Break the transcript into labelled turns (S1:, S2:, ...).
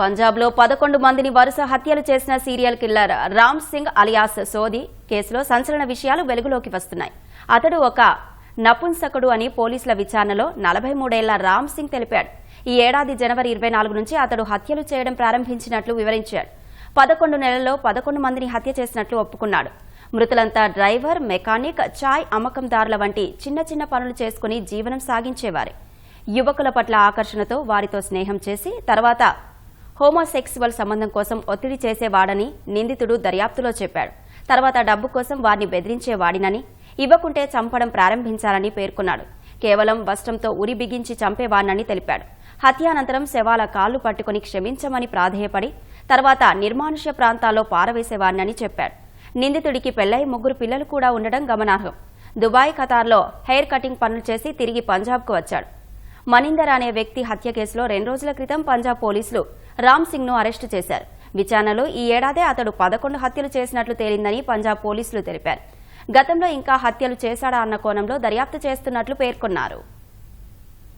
S1: పంజాబ్లో పదకొండు మందిని వరుస హత్యలు చేసిన serial killer Ram Singh alias Sodi కేసులో సంచలన విషయాలు వెలుగులోకి వస్తున్నాయి. అతడు ఒక నపుంసకుడు అని పోలీసుల విచారణలో నలభై మూడేళ్ళ రామ్ సింగ్ తెలిపాడు. ఈ ఏడాది జనవరి ఇరవై నాలుగు నుంచి అతడు హత్యలు చేయడం ప్రారంభించినట్లు వివరించాడు. పదకొండు నెలల్లో పదకొండు మందిని హత్య చేసినట్లు ఒప్పుకున్నాడు. మృతులంతా డ్రైవర్ మెకానిక్ చాయ్ అమ్మకందారుల వంటి చిన్న చిన్న పనులు చేసుకుని జీవనం సాగించేవారే. యువకుల పట్ల ఆకర్షణతో వారితో స్నేహం చేసి తర్వాత హోమోసెక్సువల్ సంబంధం కోసం ఒత్తిడి చేసేవాడని నిందితుడు దర్యాప్తులో చెప్పాడు. తర్వాత డబ్బు కోసం వారిని బెదిరించేవాడినని ఇవ్వకుంటే చంపడం ప్రారంభించాలని పేర్కొన్నాడు. కేవలం వస్త్రంతో ఉరి బిగించి చంపేవాడినని తెలిపాడు. హత్యానంతరం శవాల కాళ్ళు పట్టుకుని క్షమించమని ప్రాధేయపడి తర్వాత నిర్మానుష్య ప్రాంతాల్లో పారవేసేవాడినని చెప్పాడు. నిందితుడికి పెళ్ళై ముగ్గురు పిల్లలు కూడా ఉండడం గమనార్హం. దుబాయ్ ఖతార్లో హెయిర్ కటింగ్ పనులు చేసి తిరిగి పంజాబ్కు వచ్చాడు. మనిందర్ అనే వ్యక్తి హత్య కేసులో రెండు రోజుల క్రితం పంజాబ్ పోలీసులు రామ్ సింగ్ను అరెస్టు చేశారు. విచారణలో ఈ ఏడాదే అతడు పదకొండు హత్యలు చేసినట్లు తేలిందని పంజాబ్ పోలీసులు తెలిపారు. గతంలో ఇంకా హత్యలు చేశాడా అన్న కోణంలో దర్యాప్తు చేస్తున్నట్లు పేర్కొన్నారు.